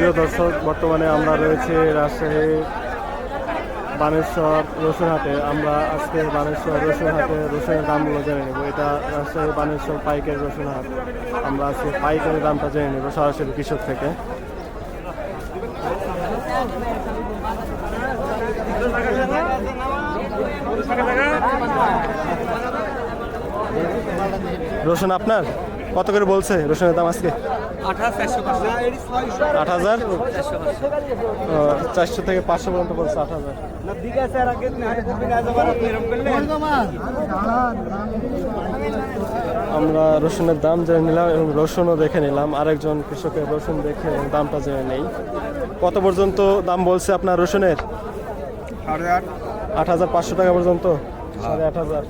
সুপ্রিয় দর্শক, বর্তমানে আমরা রয়েছে রাজশাহী বানেশ্বর রসুন হাটে আমরা আজকে বানেশ্বর রসুন হাটে রসুনের দামগুলো জেনে নেব। এটা রাজশাহী বানেশ্বর পাইকারি রসুন হাট আমরা আজকে পাইকারি দামটা জেনে নেব সরাসরি কৃষক থেকে। রসুন আপনার? কত করে বলছে রসুনের দাম আজকে? আট হাজার? চারশো থেকে পাঁচশো পর্যন্ত বলছে আট হাজার। আমরা রসুনের দাম জেনে নিলাম এবং রসুনও দেখে নিলাম। আরেকজন কৃষকের রসুন দেখে দামটা জেনে নেই। কত পর্যন্ত দাম বলছে আপনার রসুনের? আট হাজার পাঁচশো টাকা পর্যন্ত? সাড়ে আট হাজার।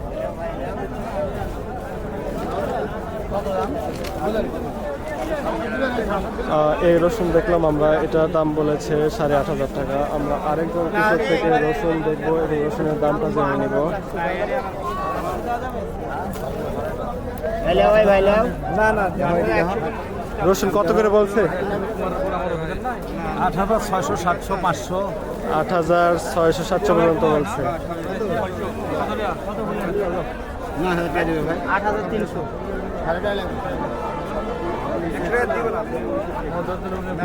এই রসুন দেখলাম আমরা এটার দাম বলেছে সাড়ে আট হাজার টাকা। আমরা আরেকজন কৃষক থেকে রসুন দেখব এই রসুনের দামটা জেনে নিব। রসুন কত করে বলছে? আট হাজার ছয়শো সাতশো পাঁচশো। আট হাজার ছয়শো সাতশো পর্যন্ত বলছে। আট হাজার তিনশো।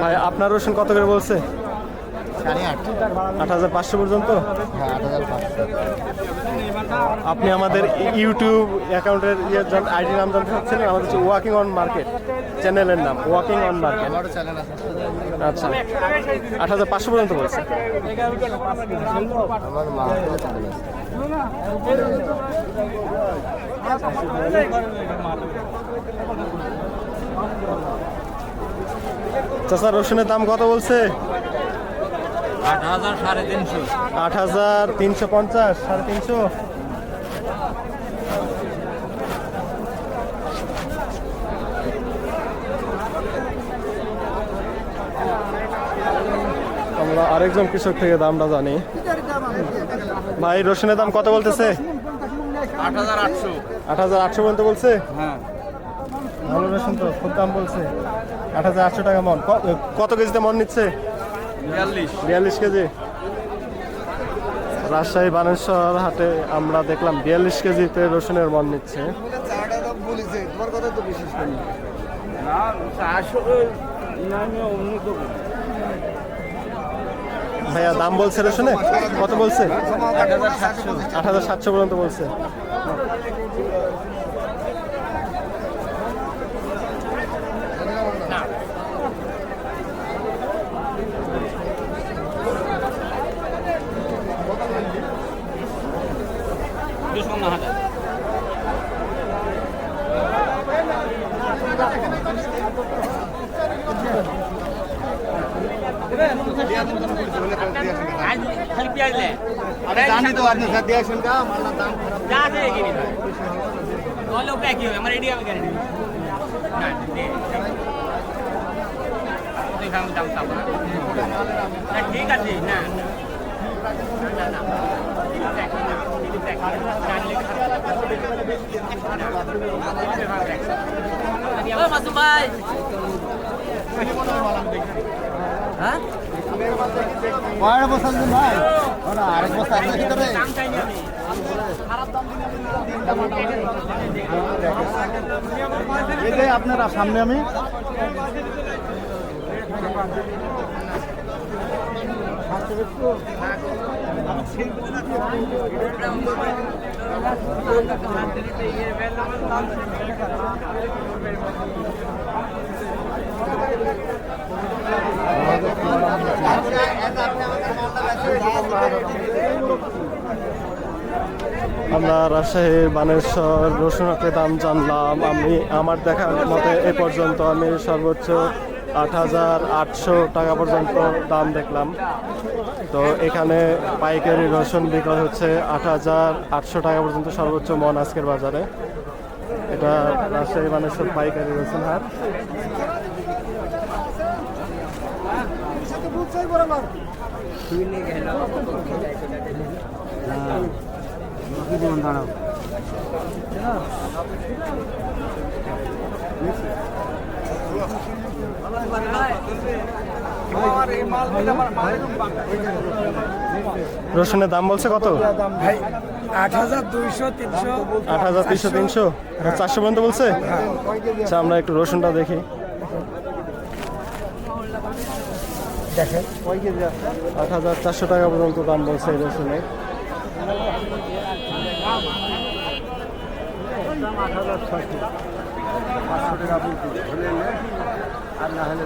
ভাই আপনার রসুন কত করে বলছে? সাড়ে আট। আট হাজার পাঁচশো পর্যন্ত? হ্যাঁ আট হাজার পাঁচশো। আপনি আমাদের ইউটিউব অ্যাকাউন্টের ইয়ে আইডি নাম জানতে চাচ্ছিলেন? আমাদের হচ্ছে ওয়াকিং অন মার্কেট চ্যানেলের নাম ওয়াকিং অন মার্কেট আচ্ছা আট হাজার পাঁচশো পর্যন্ত বলছে। চাচা রসুনের দাম কত বলছে? আট হাজার সাড়ে তিনশো। আট হাজার তিনশো পঞ্চাশ সাড়ে তিনশো। আমরা আরেকজন কৃষক থেকে দামটা জানি। ভাই রসুনের দাম কত বলতেছে? আট হাজার আটশো। পর্যন্ত বলছে? হ্যাঁ। ভালো রসুন তো খুব দাম বলছে। আট হাজার আটশো টাকা মন। কত কেজিতে মন নিচ্ছে? বিয়াল্লিশ। কেজি। রাজশাহী বানেশ্বর হাটে আমরা দেখলাম বিয়াল্লিশ কেজিতে রসুনের মন নিচ্ছে। ভাইয়া দাম বলছে রসুনে? কত বলছে? আট হাজার সাতশো পর্যন্ত বলছে জানি তো আপনি স্যার দিয়ে আসেন কা আমার দাম ঠিক আছে না না না কয়েক বছর ভাই আরেক বছর ভিতরে এই যে আপনারা সামনে আমি। আমরা রাজশাহী, বানেশ্বর রসুন হাটের দাম জানলাম। আমি, আমার দেখার মতে এ পর্যন্ত আমি সর্বোচ্চ আট হাজার আটশো টাকা পর্যন্ত দাম দেখলাম। তো এখানে পাইকারি রসুন বিক্রয় হচ্ছে আট হাজার আটশো টাকা পর্যন্ত সর্বোচ্চ মন আজকের বাজারে। এটা রাজশাহী বানেশ্বর পাইকারি রসুন হাট। দাঁড়াও রসুনের দাম বলছে কত? আট হাজার দুইশো তিনশো। আট হাজার তিনশো তিনশো? চারশো পর্যন্ত বলছে? আচ্ছা আমরা একটু রসুনটা দেখি। দেখেন। আট হাজার চারশো টাকা পর্যন্ত দাম বলছে এই রসুনের। আর না হলে